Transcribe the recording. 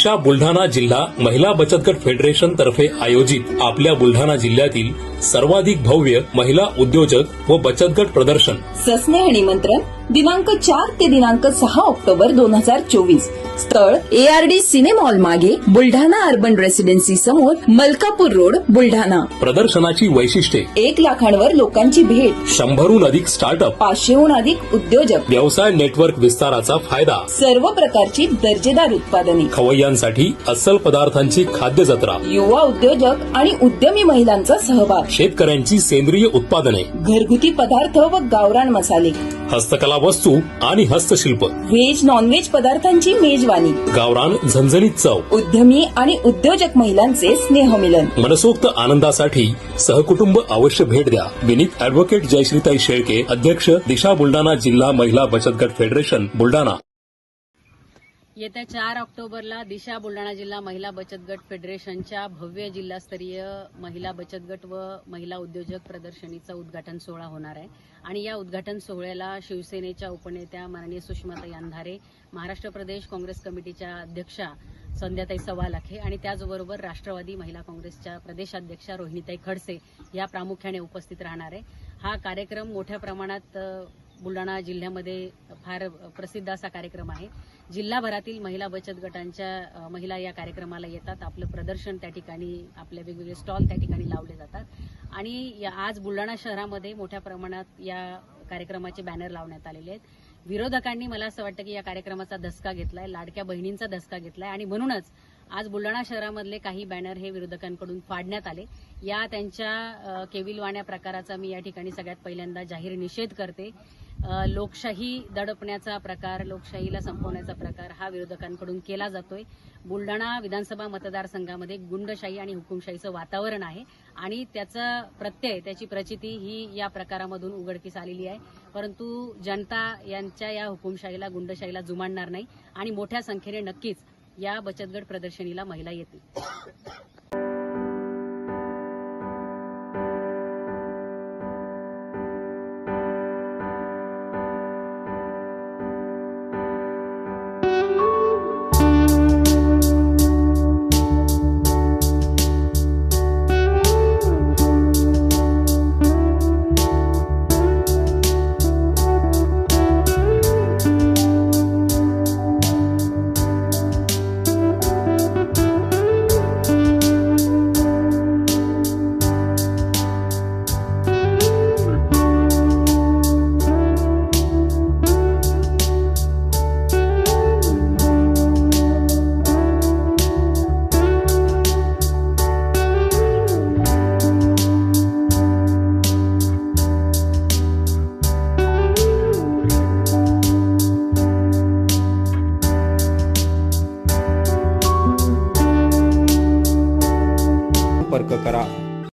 दिशा बुलढाणा जिल्हा महिला बचत गट फेडरेशन तर्फे आयोजित आपल्या बुलढाणा जिल्ह्यातील सर्वाधिक भव्य महिला उद्योजक व बचत गट प्रदर्शन. सस्नेह निमंत्रण दिनांक चार ते दिनांक सहा ऑक्टोबर दोन हजार चोवीस. स्थळ एआरडी सिनेमॉल मागे बुलढाणा अर्बन रेसिडेन्सी समोर मलकापूर रोड बुलढाणा. प्रदर्शनाची वैशिष्ट्ये. एक लाखांवर लोकांची भेट. शंभरहून अधिक स्टार्टअप. पाचशेहून अधिक उद्योजक. व्यवसाय नेटवर्क विस्ताराचा फायदा. सर्व प्रकारची दर्जेदार उत्पादने. खवय्यांसाठी अस्सल पदार्थांची खाद्य जत्रा. युवा उद्योजक आणि उद्यमी महिलांचा सहभाग. शेतकऱ्यांची सेंद्रिय उत्पादने. घरगुती पदार्थ व गावरान मसाले. हस्तकला वस्तू आणि हस्तशिल्प. व्हेज नॉनव्हेज पदार्थांची मेजवानी. गावरान झणझणीत चव. उद्यमी आणि उद्योजक महिलांचे स्नेहमिलन. मनसोक्त आनंदासाठी सहकुटुंब अवश्य भेट द्या. विनीत अॅडव्होकेट जयश्रीताई शेळके अध्यक्ष दिशा बुलढाणा जिल्हा महिला बचत गट फेडरेशन बुलढाणा. येत्या चार ऑक्टोबरला दिशा बुलढाणा जिल्हा महिला बचत गट फेडरेशनच्या भव्य जिल्हास्तरीय महिला बचत गट व महिला उद्योजक प्रदर्शनीचा उद्घाटन सोहळा होणार आहे. आणि या उद्घाटन सोहळ्याला शिवसेनेच्या उपनेत्या माननीय सुषमाताई अंधारे महाराष्ट्र प्रदेश काँग्रेस कमिटीच्या अध्यक्षा संध्याताई सवालाखे आणि त्याचबरोबर राष्ट्रवादी महिला काँग्रेसच्या प्रदेशाध्यक्षा रोहिणीताई खडसे या प्रामुख्याने उपस्थित राहणार आहे. हा कार्यक्रम मोठ्या प्रमाणात बुलढाणा जिल्ह्यामध्ये फार प्रसिद्ध असा कार्यक्रम आहे. जिल्हाभरातील महिला बचत गटांच्या महिला या कार्यक्रमाला येतात. आपलं प्रदर्शन त्या ठिकाणी आपले वेगवेगळे स्टॉल त्या ठिकाणी लावले जातात. आणि या- आज बुलढाणा शहरामध्ये मोठ्या प्रमाणात या कार्यक्रमाचे बॅनर लावण्यात आलेले आहेत. विरोधकांनी मला असं वाटतं की या कार्यक्रमाचा धसका घेतलाय लाडक्या बहिणींचा धसका घेतलाय. आणि म्हणूनच आज बुलढाणा शहरामधले काही बॅनर हे विरोधकांकडून फाडण्यात आले. या त्यांच्या केविलवाण्या प्रकाराचा मी या ठिकाणी सगळ्यात पहिल्यांदा जाहीर निषेध करते. लोकशाही दडपण्याचा प्रकार लोकशाहीला संपवण्याचा प्रकार हा विरोधकांकडून केला जातोय. बुलढाणा विधानसभा मतदारसंघामध्ये गुंडशाही आणि हुकुमशाहीचं वातावरण आहे आणि त्याचा प्रत्यय त्याची प्रचिती ही या प्रकारामधून उघडकीस आलेली आहे. परंतु जनता यांच्या या हुकुमशाहीला गुंडशाहीला जुमानणार नाही आणि मोठ्या संख्येने नक्कीच या बचतगट प्रदर्शनीला महिला येतील. संपर्क करा.